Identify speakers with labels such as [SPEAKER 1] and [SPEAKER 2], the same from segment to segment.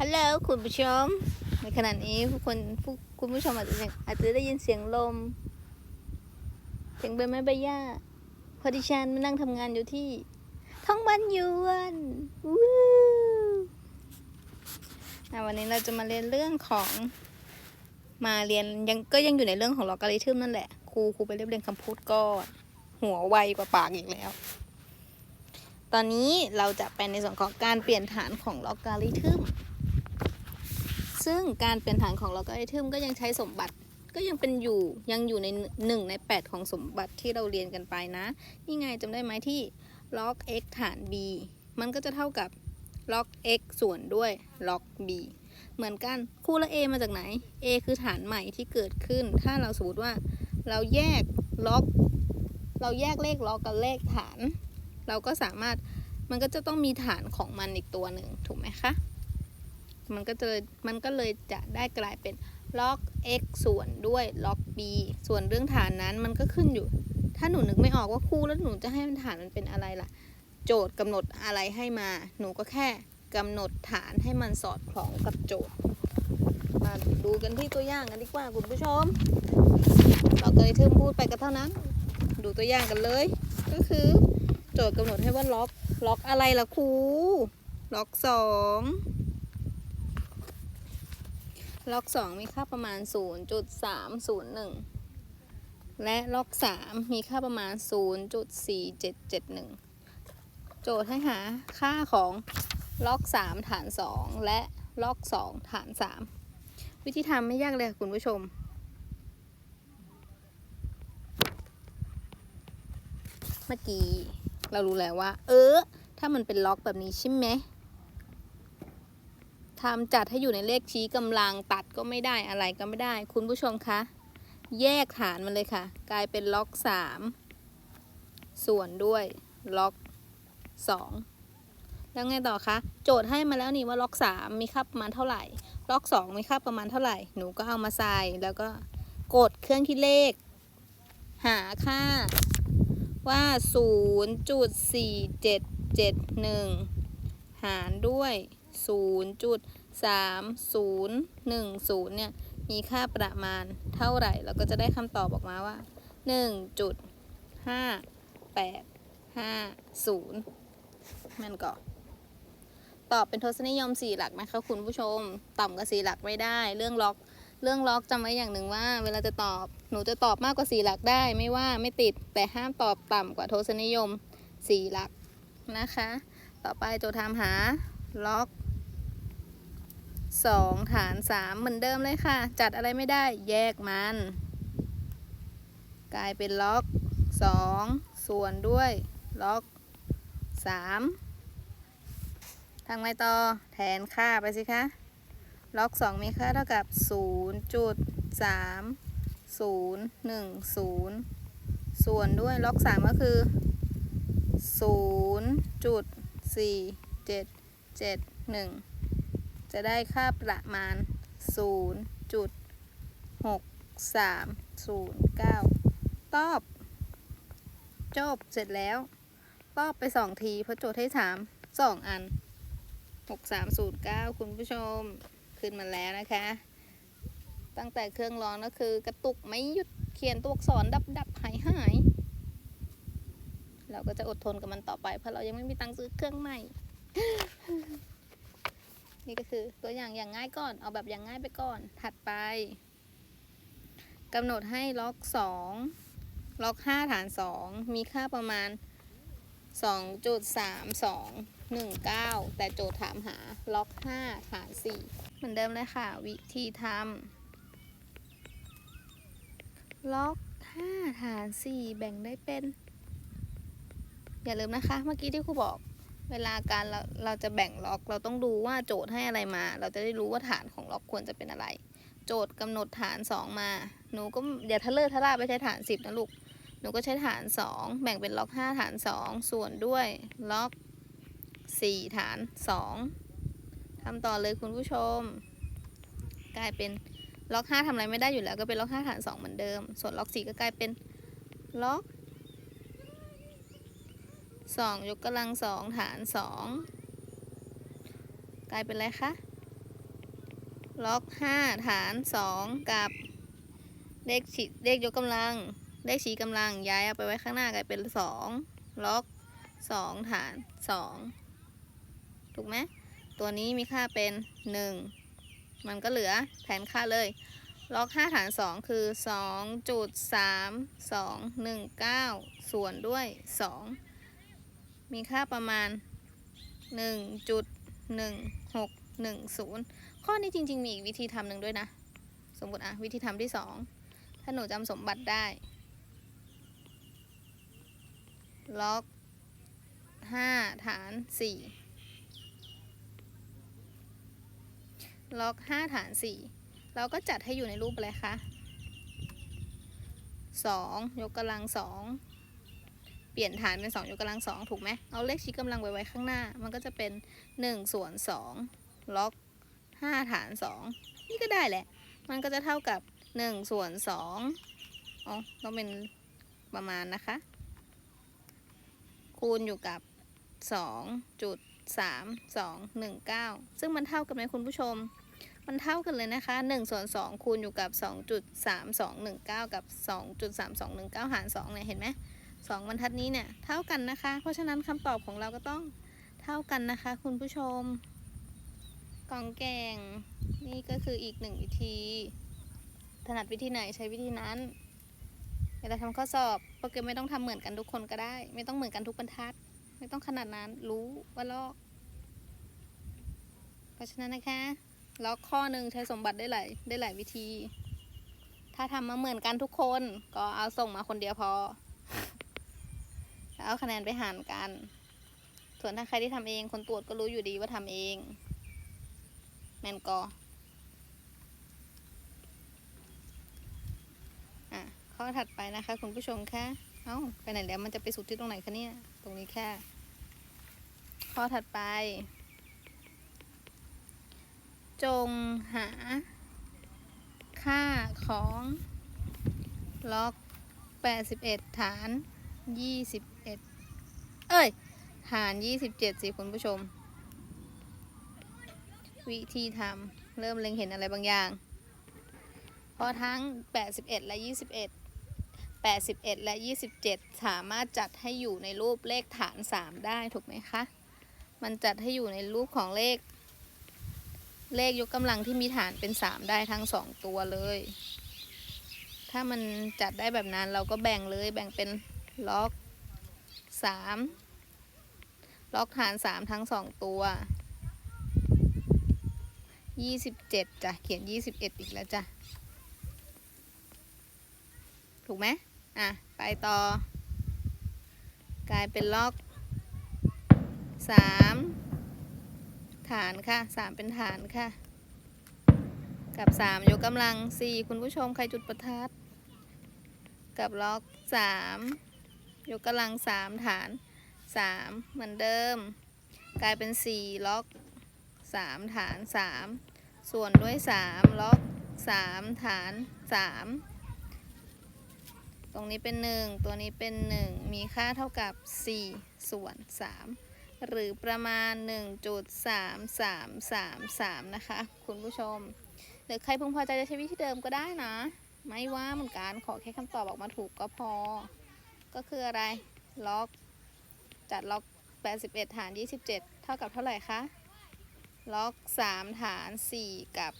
[SPEAKER 1] ฮัลโหลคุณผู้ชม ในขณะนี้ผู้คนผู้คุณผู้ชมอาจจะอาจจะได้ยินเสียงลม เสียงใบไม้ใบหญ้าพอดิฉันมานั่งทำงานอยู่ที่ท้องมันยวนวู้วันนี้เราจะมาเรียนเรื่องของมาเรียนยังก็ยังอยู่ในเรื่องของลอการิทึมนั่นแหละ ครูครูไปเรียบเรียงคำพูดก็หัวไวกว่าปากอีกแล้ว ตอนนี้เราจะไปในส่วนของการเปลี่ยนฐานของลอการิทึม ซึ่งการเปลี่ยนฐานของลอการิทึมก็ยังใช้สมบัติก็ยังเป็นอยู่ยังอยู่ในหนึ่งใน 8 ของสมบัติที่เราเรียนกันไปนะ นี่ไงจำได้ไหมที่ log x ฐาน b มันก็จะเท่ากับ log x ส่วนด้วย log b เหมือนกันคู่ละ a มาจากไหน a คือฐานใหม่ที่เกิดขึ้น ถ้าเราสมมติว่าเราแยก log เราแยกเลข log กับเลขฐาน เราก็สามารถมันก็จะต้องมีฐานของมันอีกตัวหนึ่งถูกไหมคะ มันก็จะมันก็เลยจะได้กลายเป็น log x ส่วนด้วย log b ส่วนเรื่องฐานนั้นมันก็ขึ้นอยู่ ถ้าหนูนึกไม่ออกว่าคู่แล้วหนูจะให้มันฐานมันเป็นอะไรล่ะ โจทย์กำหนดอะไรให้มา หนูก็แค่กำหนดฐานให้มันสอดคล้องกับโจทย์ มาดูกันที่ตัวอย่างกันดีกว่าคุณผู้ชมเราเคยทึมพูดไปก็เท่านั้น ดูตัวอย่างกันเลย ก็คือ โจทย์กำหนดให้ว่าล็อกล็อกอะไรล่ะครูล็อกสอง ล็อกสองมีค่าประมาณ 0.301 และล็อกสามมีค่าประมาณ 0.4771 โจทย์ให้หาค่าของล็อกสามฐานสองและล็อกสองฐานสามวิธีทำไม่ยากเลยคุณผู้ชม เมื่อกี้เรารู้แล้วว่า เออ ถ้ามันเป็นล็อกแบบนี้ใช่ไหม ทำจัดให้อยู่ในเลขชี้กำลังตัดก็ไม่ได้อะไรก็ไม่ได้ คุณผู้ชมคะ แยกฐานมันเลยค่ะ กลายเป็นล็อกสามส่วนด้วยล็อกสองแล้วไงต่อคะ โจทย์ให้มาแล้วนี่ว่าล็อกสามมีค่าประมาณเท่าไหร่ ล็อกสองมีค่าประมาณเท่าไหร่ หนูก็เอามาใส่แล้วก็กดเครื่องคิดเลข หาค่าว่า 0.4771 หารด้วย 0.3010 เนี่ย มีค่าประมาณเท่าไหร่ เราก็จะได้คำตอบออกมาว่า 1.5850มันก็ตอบเป็นทศนิยม 4 หลักนะคะคุณผู้ชม ต่ำกว่า4หลักไม่ได้ เรื่องล็อกเรื่องล็อกจำไว้อย่างหนึ่งว่า เวลาจะตอบหนูจะตอบมากกว่า 4 หลักได้ ไม่ว่าไม่ติดแต่ห้ามตอบต่ำกว่าทศนิยม 4 หลักนะคะ ต่อไปโจทย์ถามหาล็อก 2ฐาน3เหมือนเดิมเลยค่ะ จัดอะไรไม่ได้แยกมัน กลายเป็นล็อก 2 ส่วนด้วยล็อก 3ทำไงต่อแทนค่าไปสิคะล็อก 2 มีค่าเท่ากับ 0.3010 ส่วนด้วยล็อก 3 ก็คือ 0.4771 จะได้ค่าประมาณ 0.6309 ตอบ จบเสร็จแล้ว ตอบไป 2 ทีเพราะโจทย์ให้ถาม 2 อัน 6309 คุณผู้ชม ขึ้นมาแล้วนะคะ ตั้งแต่เครื่องร้อนก็คือกระตุกไม่หยุดเขียนตัวอักษรดับดับหายหายเราก็จะอดทนกับมันต่อไป เพราะเรายังไม่มีตังค์ซื้อเครื่องใหม่ นี่ก็คือตัวอย่างอย่างง่ายก่อน เอาแบบอย่างง่ายไปก่อน ถัดไปกำหนดให้ล็อก2ล็อก5ฐาน2มีค่าประมาณ2.32 19แต่โจทย์ถามหาล็อก5ฐาน4เหมือนเดิมเลยค่ะ วิธีทำล็อก5ฐาน4แบ่งได้เป็น อย่าลืมนะคะ เมื่อกี้ที่ครูบอก เวลาการเราเราจะแบ่งล็อก เราต้องดูว่าโจทย์ให้อะไรมา เราจะได้รู้ว่าฐานของล็อกควรจะเป็นอะไร โจทย์กำหนดฐาน 2 มา หนูก็อย่าทะเลอะทะล่าไปใช้ฐาน 10 นะลูก หนูก็ใช้ฐาน 2 แบ่งเป็นล็อก 5 ฐาน 2 ส่วนด้วยล็อก 4 ฐาน 2ทำต่อเลยคุณผู้ชม กลายเป็นล็อก 5ทำอะไรไม่ได้อยู่แล้วก็เป็นล็อก 5 ฐาน 2 เหมือนเดิม ส่วนล็อก 4 ก็กลายเป็นล็อก 2ยกกำลัง2ฐาน2กลายเป็นอะไรคะ ล็อกห้าฐานสองกับเลขฉีเลขยกกำลัง เลขชี้กำลังย้ายเอาไปไว้ข้างหน้ากลายเป็นสองล็อกสองฐานสองถูกไหมตัวนี้มีค่าเป็นหนึ่งมันก็เหลือแทนค่าเลย ล็อกห้าฐานสองคือสองจุดสามสองหนึ่งเก้าส่วนด้วยสอง มีค่าประมาณหนึ่งจุดหนึ่งหกหนึ่งศูนย์ข้อนี้จริง ๆ มีอีกวิธีทำหนึ่งด้วยนะ สมมติอะ วิธีทำที่สองถ้าหนูจำสมบัติได้ ล็อกห้าฐานสี่ล็อกห้าฐานสี่เราก็จัดให้อยู่ในรูปอะไรคะสองยกกำลังสอง เปลี่ยนฐานเป็นสองยกกำลังสองถูกไหมเอาเลขชี้กำลังไว้ไว้ข้างหน้า มันก็จะเป็นหนึ่งส่วนสองล็อกห้าฐานสองนี่ก็ได้แหละ มันก็จะเท่ากับหนึ่งส่วนสองอ๋อต้องเป็นประมาณนะคะ คูณอยู่กับสองจุดสามสองหนึ่งเก้าซึ่งมันเท่ากันไหมคุณผู้ชม มันเท่ากันเลยนะคะ1ส่วน2คูณอยู่กับ 2.3219 กับ 2.3219 หาร2เนี่ยเห็นไหม สองบรรทัดนี้เนี่ยเท่ากันนะคะ เพราะฉะนั้นคำตอบของเราก็ต้องเท่ากันนะคะ คุณผู้ชมกองแกงนี่ก็คืออีกหนึ่งวิธี ถนัดวิธีไหนใช้วิธีนั้นเวลาทำข้อสอบโปรแกรมไม่ต้องทำเหมือนกันทุกคนก็ได้ ไม่ต้องเหมือนกันทุกบรรทัด ไม่ต้องขนาดนั้นรู้ว่าลอก เพราะฉะนั้นนะคะล็อกข้อหนึ่งใช้สมบัติได้หลายได้หลายวิธี ถ้าทำมาเหมือนกันทุกคนก็เอาส่งมาคนเดียวพอ แล้วเอาคะแนนไปหารกัน ส่วนถ้าใครที่ทำเองคนตรวจก็รู้อยู่ดีว่าทำเอง แมนกออะข้อถัดไปนะคะ คุณผู้ชมคะเอ้าไปไหนแล้วมันจะไปสุดที่ตรงไหนคะเนี่ย ตรงนี้แค่ข้อถัดไป จงหา ค่าของล็อก 81 ฐาน21 เอ้ยฐาน27สิคุณผู้ชม วิธีทำเริ่มเล็งเห็นอะไรบางอย่าง เพราะทั้ง81และ21 81และ27สามารถจัดให้อยู่ในรูปเลขฐาน3ได้ถูกไหมคะ มันจัดให้อยู่ในรูปของเลข เลขยกกำลังที่มีฐานเป็น3ได้ทั้ง2ตัวเลย ถ้ามันจัดได้แบบนั้นเราก็แบ่งเลยแบ่งเป็นล็อก 3ล็อกฐาน3ทั้ง2ตัว27จ้ะ เขียน21อีกแล้วจ้ะ ถูกไหมอะ ไปต่อ กลายเป็นล็อก3ฐานค่ะ3เป็นฐานค่ะ กับ3ยกกำลัง4คุณผู้ชมใครจุดประทัด กับล็อก3 ยกกำลัง3ฐาน3เหมือนเดิม กลายเป็น4ล็อก3ฐาน3ส่วนด้วย3ล็อก3ฐาน3ตรงนี้เป็น1ตัวนี้เป็น1มีค่าเท่ากับ4ส่วน3หรือประมาณ 1.3333 นะคะ คุณผู้ชม หรือใครพึงพอใจจะใช้วิธีเดิมก็ได้นะ ไม่ว่าเหมือนกันขอแค่คำตอบออกมาถูกก็พอ ก็คืออะไร ล็อกจัดล็อก 81ฐาน27 เท่ากับเท่าไหร่คะ ล็อก 3 ฐาน 4 กับ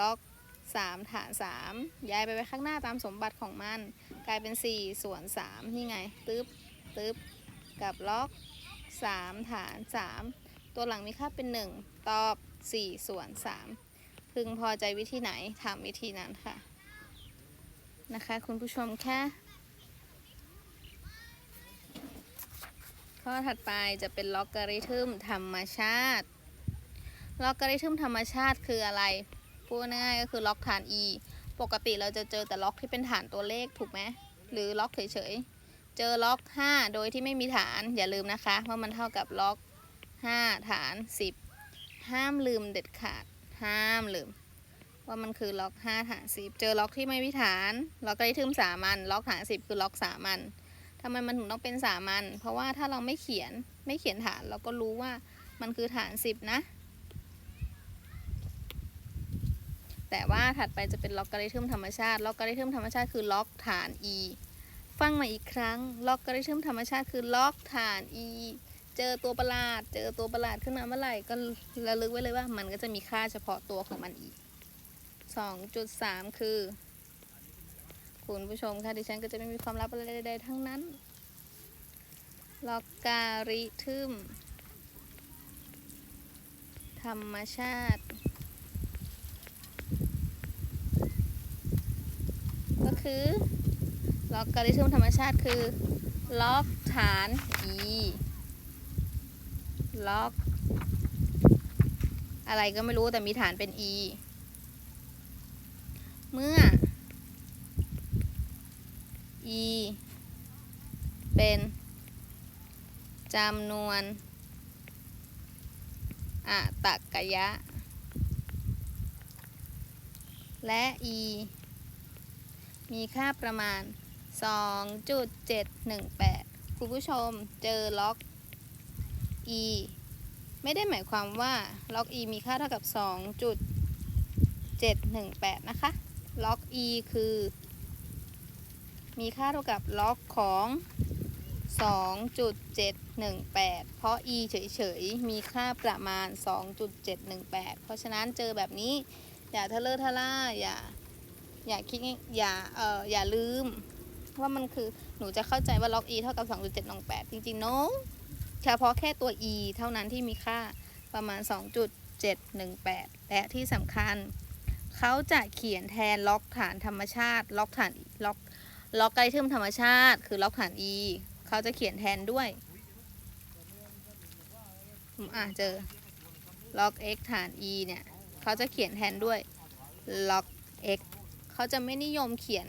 [SPEAKER 1] ล็อก 3 ฐาน 3 ย้ายไปไว้ข้างหน้าตามสมบัติของมัน กลายเป็น 4 ส่วน 3 นี่ไง ตึ๊บ ตึ๊บ กับล็อก 3 ฐาน 3 ตัวหลังมีค่าเป็น 1 ตอบ 4 ส่วน 3 พึงพอใจวิธีไหนทำวิธีนั้นค่ะ นะคะ คุณผู้ชมแค่ ข้อถัดไปจะเป็นล็อกการิทึมธรรมชาติล็อกการิทึมธรรมชาติคืออะไร พูดง่ายก็คือล็อกฐาน e ปกติเราจะเจอแต่ล็อกที่เป็นฐานตัวเลขถูกไหมหรือล็อกเฉยๆ เจอล็อก 5 โดยที่ไม่มีฐานอย่าลืมนะคะว่ามันเท่ากับล็อก 5 ฐาน 10 ห้ามลืมเด็ดขาด ห้ามลืม ว่ามันคือล็อก 5 ฐาน 10 เจอล็อกที่ไม่มีฐาน ล็อกกระทึมสามัญล็อกฐาน 10 คือล็อกสามัญ ทำไมมันถึงต้องเป็นสามัญเพราะว่าถ้าเราไม่เขียนไม่เขียนฐานเราก็รู้ว่ามันคือฐาน10นะ แต่ว่าถัดไปจะเป็นล็อกการิทึมธรรมชาติ ล็อกการิทึมธรรมชาติคือล็อกฐาน e ฟังมาอีกครั้ง ล็อกการิทึมธรรมชาติคือล็อกฐาน e เจอตัวประหลาด เจอตัวประหลาดขึ้นมาเมื่อไหร่ก็ระลึกไว้เลยว่ามันก็จะมีค่าเฉพาะตัวของมันอีก 2.3 คือ คุณผู้ชมค่ะดิฉันก็จะไม่มีความลับอะไรใดๆทั้งนั้นล็อกการิทึม ธรรมชาติ ก็คือล็อกการิทึมธรรมชาติคือ ล็อกฐาน e ล็อกอะไรก็ไม่รู้แต่มีฐานเป็น e เมื่อ e เป็นจำนวนอะตะกยะ และ e มีค่าประมาณ 2.718 คุณผู้ชมเจอล็อก e ไม่ได้หมายความว่าล็อก e มีค่าเท่ากับ 2.718 นะคะ ล็อก e คือ มีค่าเท่ากับล็อกของ 2.718 เพราะ e เฉยๆ มีค่าประมาณ 2.718 เพราะฉะนั้นเจอแบบนี้ อย่าทะเลอะทะล่า อย่า อย่าคิดอย่า เอออย่าลืม ว่ามันคือ หนูจะเข้าใจว่าล็อก e เท่ากับ 2.718 จริงๆ no เฉพาะแค่ตัว e เท่านั้นที่มีค่าประมาณ 2.718 และที่สำคัญ เขาจะเขียนแทนล็อกฐานธรรมชาติ ล็อกฐานล็อก ล็อกไกทึมธรรมชาติ คือล็อกฐาน e เขาจะเขียนแทนด้วย อะเจอ ล็อก x ฐาน e เนี่ยเขาจะเขียนแทนด้วย ล็อก x เขาจะไม่นิยมเขียน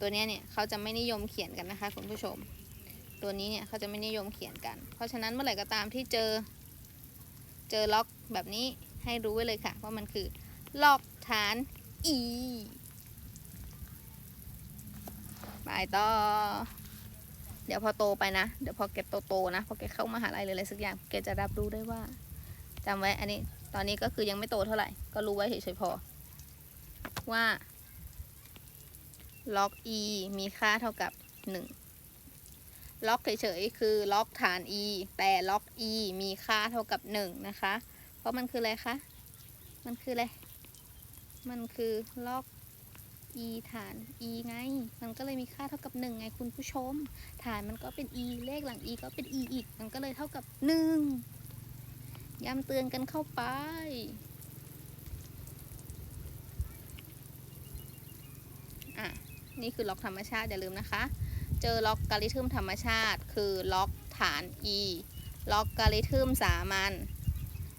[SPEAKER 1] ตัวนี้เนี่ยเขาจะไม่นิยมเขียนกันนะคะคุณผู้ชม ตัวนี้เนี่ยเขาจะไม่นิยมเขียนกัน เพราะฉะนั้นเมื่อไหร่ก็ตามที่เจอ เจอล็อกแบบนี้ให้รู้ไว้เลยค่ะว่ามันคือล็อกฐาน e ไปต่อ เดี๋ยวพอโตไปนะ เดี๋ยวพอแกโตๆนะ พอแกเข้ามหาลัยหรืออะไรสักอย่างแกจะรับรู้ได้ว่าจำไว้ อันนี้ ตอนนี้ก็คือยังไม่โตเท่าไหร่ ก็รู้ไว้เฉยๆพอ ว่าล็อก e มีค่าเท่ากับ 1 ล็อกเฉยๆ คือล็อกฐาน e แต่ล็อก e มีค่าเท่ากับ 1 นะคะ เพราะมันคืออะไรคะ มันคืออะไร มันคือล็อก e ฐาน e ไง มันก็เลยมีค่าเท่ากับ 1 ไงคุณผู้ชม ฐานมันก็เป็น e เลขหลัง e ก็เป็น e อีก มันก็เลยเท่ากับ 1 ย้ำเตือนกันเข้าไป อะ นี่คือล็อกธรรมชาติ อย่าลืมนะคะ เจอล็อกการิทึมธรรมชาติ คือล็อกฐาน e ล็อกการิทึมสามัญ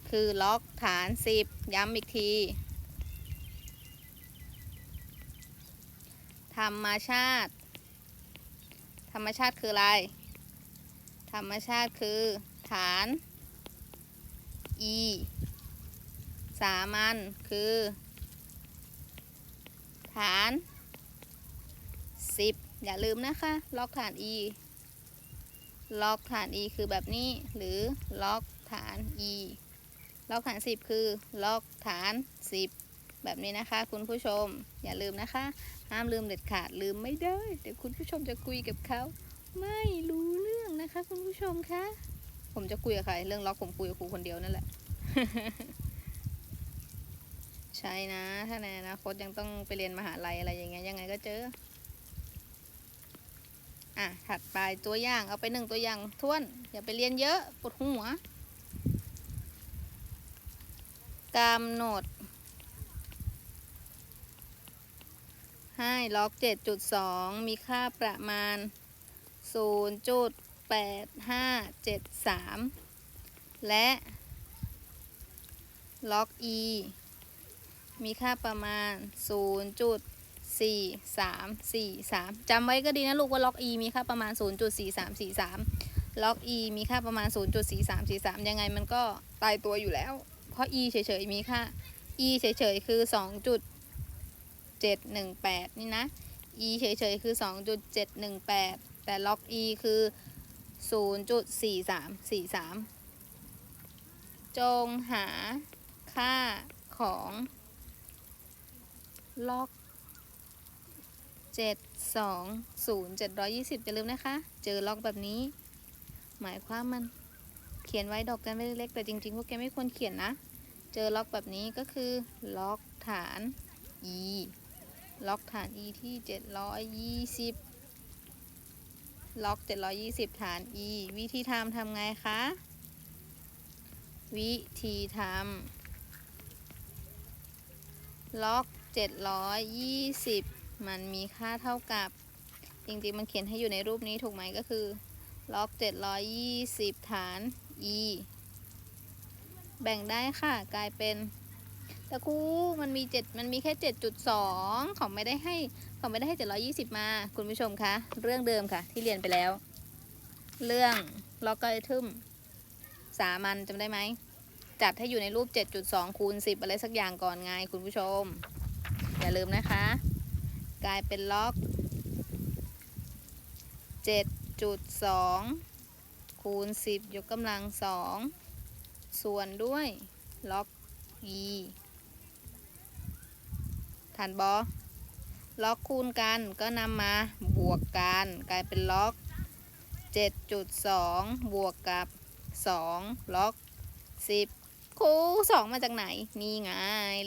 [SPEAKER 1] คือล็อกฐาน 10 ย้ำอีกที ธรรมชาติ ธรรมชาติคืออะไร ธรรมชาติคือฐาน e สามัญคือ ฐาน 10 อย่าลืมนะคะ ล็อกฐาน e ล็อกฐาน e คือแบบนี้ หรือล็อกฐาน e ล็อกฐาน 10 คือ ล็อกฐาน 10 แบบนี้นะคะ คุณผู้ชมอย่าลืมนะคะ ห้ามลืมเด็ดขาดลืมไม่ได้ เดี๋ยวคุณผู้ชมจะคุยกับเขา ไม่รู้เรื่องนะคะ คุณผู้ชมคะ ผมจะคุยกับใคร เรื่องล็อกผมคุยกับครูคนเดียวนั่นแหละ ใช่นะ ถ้าในอนาคตยังต้องไปเรียนมหาลัยอะไรอย่างเงี้ยยังไงก็เจอ อะถัดไปตัวอย่างเอาไปหนึ่งตัวอย่างท้วน อย่าไปเรียนเยอะปวดหัวกำหนด ให้ล็อก 7.2 มีค่าประมาณ 0.8573 และล็อก e มีค่าประมาณ 0.4343จำไว้ก็ดีนะลูกว่าล็อก e มีค่าประมาณ 0.4343 ล็อก e มีค่าประมาณ 0.4343 ยังไงมันก็ตายตัวอยู่แล้ว เพราะ e เฉยๆมีค่า e เฉยๆคือ 2.718 นี่นะ e เฉยๆ คือ 2.718 แต่ล็อก e คือ 0.4343 จงหาค่าของล็อกเจ็ดสองศูนย์เจ็ดร้อยยี่สิบอย่าลืมนะคะ เจอล็อกแบบนี้ หมายความมันเขียนไว้ดอกกันไว้เล็กแต่จริงๆพวกแกไม่ควรเขียนนะ เจอล็อกแบบนี้ก็คือล็อกฐาน e ล็อกฐาน e ที่ 720 ล็อก 720 ฐาน e วิธีทำทำไงคะ วิธีทำล็อก 720 มันมีค่าเท่ากับ จริงๆ มันเขียนให้อยู่ในรูปนี้ถูกไหมก็คือ ล็อก 720 ฐาน e แบ่งได้ค่ะ กลายเป็น แต่ครูมันมี7มันมีแค่7.2เขาไม่ได้ให้เขาไม่ได้ให้720มา คุณผู้ชมคะ เรื่องเดิมค่ะ ที่เรียนไปแล้ว เรื่องล็อกเกอริทึมสามัญจำได้ไหม จัดให้อยู่ในรูป 7.2คูณ10 อะไรสักอย่างก่อนไงคุณผู้ชม อย่าลืมนะคะ กลายเป็นล็อก 7.2คูณ10 ยกกำลัง 2 ส่วนด้วยล็อก e ฐานบอล็อกคูณกันก็นำมาบวกกันกลายเป็นล็อก 7.2 บวกกับ 2 ล็อก 10 คูสองมาจากไหน นี่ไง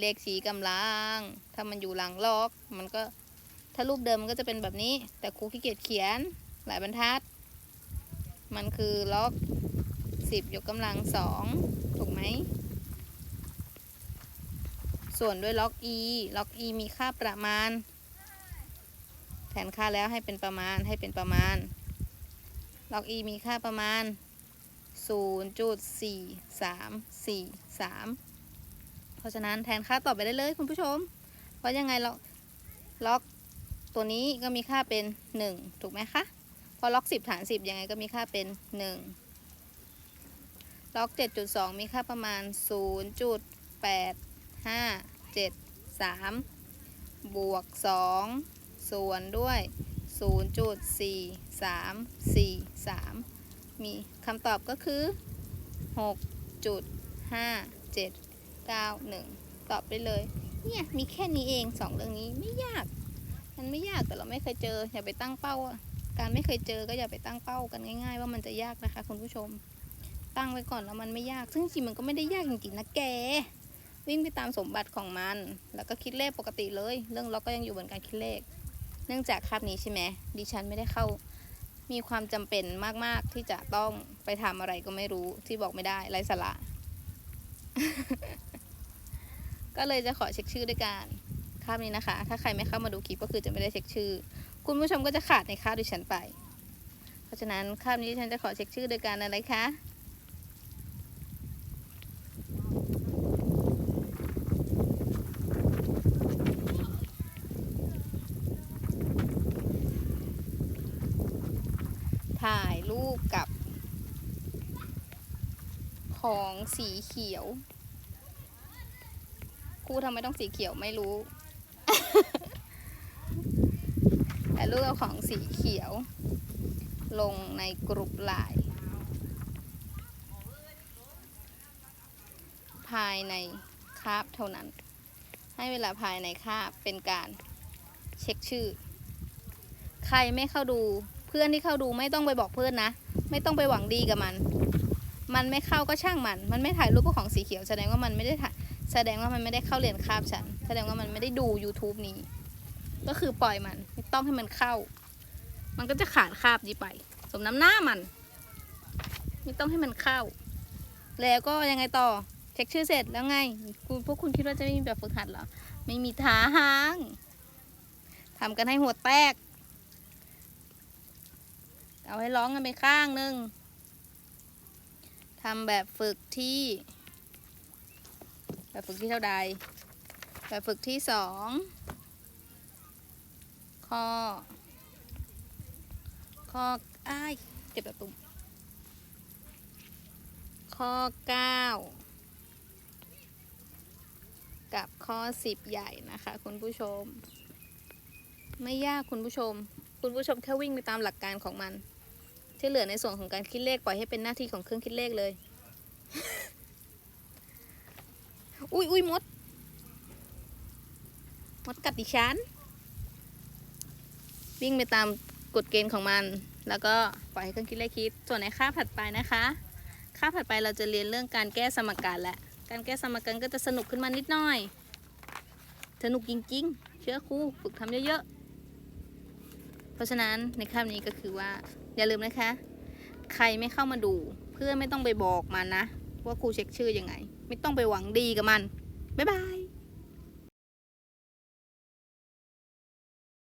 [SPEAKER 1] เลขชี้กำลัง ถ้ามันอยู่หลังล็อก มันก็ถ้ารูปเดิมมันก็จะเป็นแบบนี้ แต่ครูขี้เกียจเขียนหลายบรรทัด มันคือล็อก 10 ยกกำลัง 2 ถูกไหม ส่วนด้วยล็อก e ล็อก e มีค่าประมาณ แทนค่าแล้วให้เป็นประมาณให้เป็นประมาณ ล็อก e มีค่าประมาณ 0.4343 เพราะฉะนั้นแทนค่าตอบไปได้เลยคุณผู้ชม เพราะยังไงล็อกล็อกตัวนี้ก็มีค่าเป็น 1 ถูกไหมคะ พอล็อก 10 ฐาน 10 ยังไงก็มีค่าเป็น 1 ล็อก 7.2 มีค่าประมาณ 0.8 ห้าเจ็ดสามบวกสองส่วนด้วยศูนย์จุดสี่สามสี่สามมีคำตอบก็คือหกจุดห้าเจ็ดเก้าหนึ่งตอบได้เลย เนี่ย มีแค่นี้เองสองเรื่องนี้ไม่ยาก มันไม่ยากแต่เราไม่เคยเจอ อย่าไปตั้งเป้า การไม่เคยเจอก็อย่าไปตั้งเป้ากันง่าย ๆ ว่ามันจะยากนะคะคุณผู้ชม ตั้งไว้ก่อนแล้วมันไม่ยาก ซึ่งจริงๆมันก็ไม่ได้ยากจริงๆนะแก วิ่งไปตามสมบัติของมัน แล้วก็คิดเลขปกติเลย เรื่องล็อกก็ยังอยู่บนการคิดเลข เนื่องจากคาบนี้ใช่ไหมดิฉันไม่ได้เข้า มีความจำเป็นมากๆที่จะต้องไปทำอะไรก็ไม่รู้ที่บอกไม่ได้ไร้สาระ ก็เลยจะขอเช็คชื่อด้วยกันคาบนี้นะคะ ถ้าใครไม่เข้ามาดูคลิปก็คือจะไม่ได้เช็คชื่อ คุณผู้ชมก็จะขาดในคาบดิฉันไป เพราะฉะนั้นคาบนี้ดิฉันจะขอเช็คชื่อโดยการอะไรคะ ถ่ายรูปกับ ของสีเขียวครูทำไมต้องสีเขียวไม่รู้ถ่ายรูปกับของสีเขียว ลงในกลุ่มไลน์ภายในคาบเท่านั้น ให้เวลาภายในคาบเป็นการเช็คชื่อ ใครไม่เข้าดูเพื่อนที่เข้าดูไม่ต้องไปบอกเพื่อนนะ ไม่ต้องไปหวังดีกับมัน มันไม่เข้าก็ช่างมัน มันไม่ถ่ายรูปกับของสีเขียว แสดงว่ามันไม่ได้ถ่ายแสดงว่ามันไม่ได้เข้าเรียนคาบฉัน แสดงว่ามันไม่ได้ดู YouTube นี้ ก็คือปล่อยมันไม่ต้องให้มันเข้า มันก็จะขาดคาบนี้ไป สมน้ำหน้ามัน ไม่ต้องให้มันเข้า แล้วก็ยังไงต่อเช็คชื่อเสร็จแล้วไงคุณพวกคุณคิดว่าจะไม่มีแบบฝึกหัดเหรอไม่มีทางทำกันให้หัวแตก เอาให้ร้องกันไปข้างหนึ่ง ทำแบบฝึกที่ แบบฝึกที่เท่าใด แบบฝึกที่สองข้อ ข้ออ้ายเจ็บแบบตุ่มข้อเก้ากับข้อสิบใหญ่นะคะ คุณผู้ชม ไม่ยากคุณผู้ชม คุณผู้ชมแค่วิ่งไปตามหลักการของมัน ที่เหลือในส่วนของการคิดเลขปล่อยให้เป็นหน้าที่ของเครื่องคิดเลขเลย อุ้ยอุ้ยมด มดกัดดิฉัน วิ่งไปตามกฎเกณฑ์ของมัน แล้วก็ปล่อยให้เครื่องคิดเลขคิด ส่วนในคาบถัดไปนะคะคาบถัดไปเราจะเรียนเรื่องการแก้สมการและ การแก้สมการก็จะสนุกขึ้นมานิดหน่อย สนุกจริงๆ เชื่อครูฝึกทำเยอะๆ เพราะฉะนั้นในคำนี้ก็คือว่าอย่าลืมนะคะ ใครไม่เข้ามาดู เพื่อนไม่ต้องไปบอกมันนะ ว่าครูเช็คชื่อยังไง ไม่ต้องไปหวังดีกับมัน บ๊ายบาย